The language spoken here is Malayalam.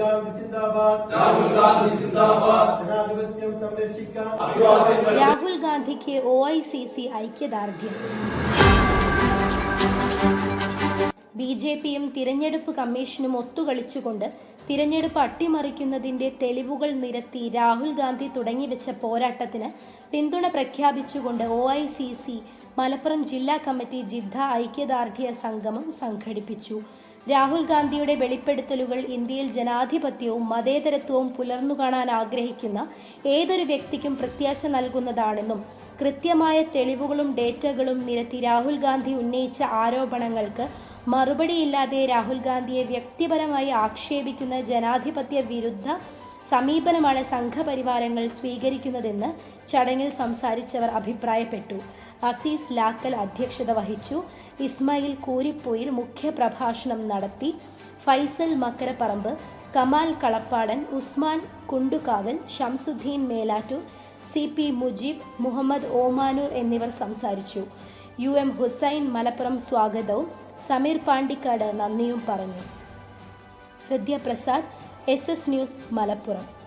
ഗാന്ധി സിന്ദാബാദ്. രാഹുൽ ഗാന്ധി സിന്ദാബാദ്. ജനാധിപത്യം സംരക്ഷിക്കാം. രാഹുൽ ഗാന്ധിക്ക് ഒ ഐ സി സി ഐക്യദാർഢ്യം. ബി ജെ പിയും തിരഞ്ഞെടുപ്പ് കമ്മീഷനും ഒത്തുകളിച്ചുകൊണ്ട് തിരഞ്ഞെടുപ്പ് അട്ടിമറിക്കുന്നതിന്റെ തെളിവുകൾ നിരത്തി രാഹുൽ ഗാന്ധി തുടങ്ങിവെച്ച പോരാട്ടത്തിന് പിന്തുണ പ്രഖ്യാപിച്ചുകൊണ്ട് O I C C Malappuram ജില്ലാ കമ്മിറ്റി ജിദ്ദ ഐക്യദാർഢ്യ സംഗമം സംഘടിപ്പിച്ചു. രാഹുൽ ഗാന്ധിയുടെ വെളിപ്പെടുത്തലുകൾ ഇന്ത്യയിൽ ജനാധിപത്യവും മതേതരത്വവും പുലർന്നു കാണാൻ ആഗ്രഹിക്കുന്ന ഏതൊരു വ്യക്തിക്കും പ്രത്യാശ നൽകുന്നതാണെന്നും കൃത്യമായ തെളിവുകളും ഡേറ്റകളും നിരത്തി രാഹുൽ ഗാന്ധി ഉന്നയിച്ച ആരോപണങ്ങൾക്ക് മറുപടിയില്ലാതെ രാഹുൽ ഗാന്ധിയെ വ്യക്തിപരമായി ആക്ഷേപിക്കുന്ന ജനാധിപത്യ വിരുദ്ധ സമീപനമാണ് സംഘപരിവാരങ്ങൾ സ്വീകരിക്കുന്നതെന്ന് ചടങ്ങിൽ സംസാരിച്ചവർ അഭിപ്രായപ്പെട്ടു. അസീസ് ലാക്കൽ അധ്യക്ഷത വഹിച്ചു. ഇസ്മായിൽ കൂരിപ്പൊയിൽ മുഖ്യപ്രഭാഷണം നടത്തി. ഫൈസൽ മക്കരപ്പറമ്പ് കമാൽ കളപ്പാടൻ ഉസ്മാൻ കുണ്ടുകാവൽ ഷംസുദ്ദീൻ മേലാറ്റൂർ സി പി മുജീബ് മുഹമ്മദ് ഓമാനൂർ എന്നിവർ സംസാരിച്ചു. യു എം ഹുസൈൻ മലപ്പുറം സ്വാഗതവും സമീർ പാണ്ടിക്കാട് നന്ദിയും പറഞ്ഞു. Hridya Prasad S S news Malappuram.